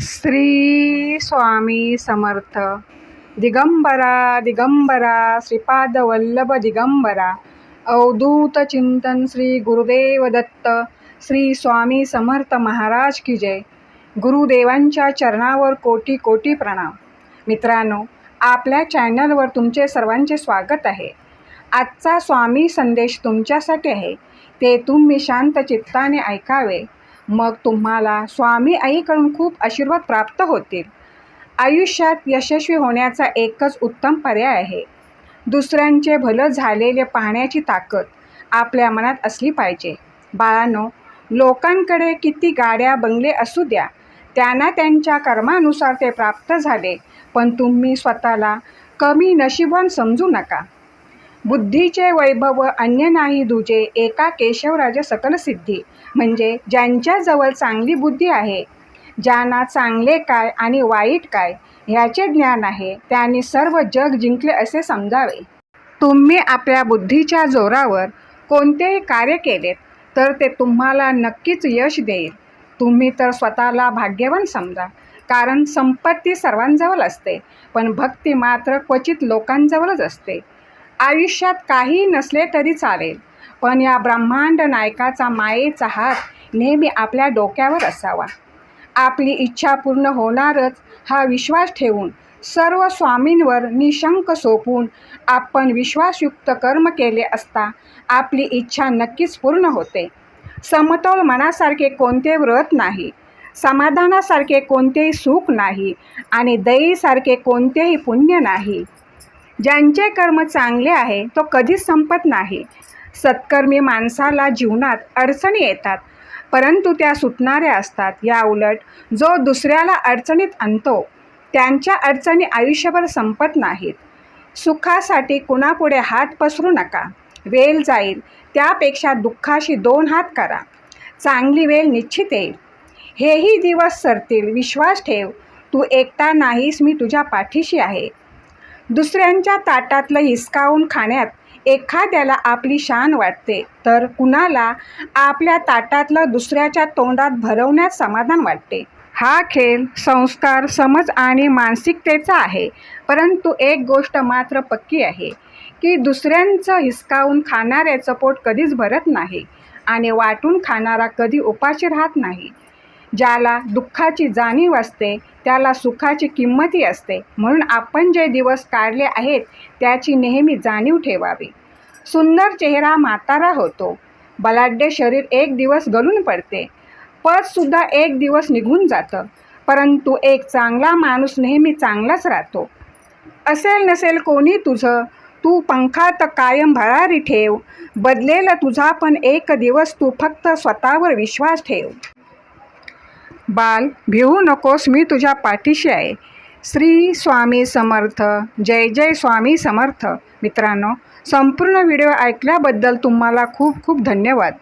श्री स्वामी समर्थ. दिगंबरा दिगंबरा श्रीपाद वल्लभ दिगंबरा. अवधूत चिंतन श्री गुरुदेव दत्त. श्री स्वामी समर्थ महाराज की जय. गुरुदेवांच्या चरणावर कोटी कोटी प्रणाम. मित्रांनो आपल्या चॅनलवर तुमचे सर्वांचे स्वागत आहे. आजचा स्वामी संदेश तुमच्यासाठी आहे. ते तुम्ही शांत चित्ताने ऐकावे. मग तुम्हाला स्वामी आईकडून खूप आशीर्वाद प्राप्त होतील. आयुष्यात यशस्वी होण्याचा एकच उत्तम पर्याय आहे. दुसऱ्यांचे भलं झालेले पाहण्याची ताकद आपल्या मनात असली पाहिजे. बाळांनो लोकांकडे किती गाड्या बंगले असू द्या त्यांना त्यांच्या कर्मानुसार ते प्राप्त झाले पण तुम्ही स्वतःला कमी नशिबवान समजू नका. बुद्धीचे वैभव अन्य नाही दुजे एका केशवराज सकल सिद्धी. म्हणजे ज्यांच्याजवळ चांगली बुद्धी आहे ज्यांना चांगले काय आणि वाईट काय ह्याचे ज्ञान आहे त्यांनी सर्व जग जिंकले असे समजावे. तुम्ही आपल्या बुद्धीच्या जोरावर कोणतेही कार्य केलेत तर ते तुम्हाला नक्कीच यश देईल. तुम्ही तर स्वतःला भाग्यवान समजा कारण संपत्ती सर्वांजवळ असते पण भक्ती मात्र क्वचित लोकांजवळच असते. आयुष्यात काही नसले तरी चालेल. पण या ब्रह्मांड नायकाचा मायेचा हात नेहमी आपल्या डोक्यावर असावा. आपली इच्छा पूर्ण होणारच हा विश्वास ठेवून सर्व स्वामींवर निशंक सोपून आपण विश्वासयुक्त कर्म केले असता आपली इच्छा नक्कीच पूर्ण होते. समतोल मनासारखे कोणते व्रत नाही समाधानासारखे कोणतेही सुख नाही आणि दयेसारखे कोणतेही पुण्य नाही. ज्यांचे कर्म चांगले आहे तो कधीच संपत नाही. सत्कर्मी माणसाला जीवनात अडचणी येतात परंतु त्या सुटणाऱ्या असतात. या उलट जो दुसऱ्याला अडचणीत आणतो त्यांच्या अडचणी आयुष्यभर संपत नाहीत. सुखासाठी कुणापुढे हात पसरू नका. वेल जाईल त्यापेक्षा दुःखाशी दोन हात करा. चांगली वेल निश्चित येईल. हेही दिवस सरतील. विश्वास ठेव तू एकटा नाहीस मी तुझ्या पाठीशी आहे. दुसऱ्यांच्या ताटातलं हिसकावून खाण्यात एखाद्याला आपली शान वाटते तर कुणाला आपल्या ताटातलं दुसऱ्याच्या तोंडात भरवण्यात समाधान वाटते. हा खेळ संस्कार समज आणि मानसिकतेचा आहे परंतु एक गोष्ट मात्र पक्की आहे की दुसऱ्यांचं हिसकावून खाणाऱ्याचं पोट कधीच भरत नाही आणि वाटून खाणारा कधी उपाशी राहत नाही. ज्याला दुःखाची जाणीव असते त्याला सुखाची किंमतही असते. म्हणून आपण जे दिवस काढले आहेत त्याची नेहमी जाणीव ठेवावी. सुंदर चेहरा म्हातारा होतो. बलाढ्य शरीर एक दिवस गळून पडते. पदसुद्धा एक दिवस निघून जातं. परंतु एक चांगला माणूस नेहमी चांगलाच राहतो. असेल नसेल कोणी तुझं तू पंखात कायम भरारी ठेव. बदलेलं तुझा पण एक दिवस तू फक्त स्वतःवर विश्वास ठेव. बाल भिवू नकोस मी तुझ्या पाठीशी आहे. श्री स्वामी समर्थ जय जय स्वामी समर्थ. मित्रांनो संपूर्ण व्हिडिओ ऐकल्याबद्दल तुम्हाला खूप खूप धन्यवाद.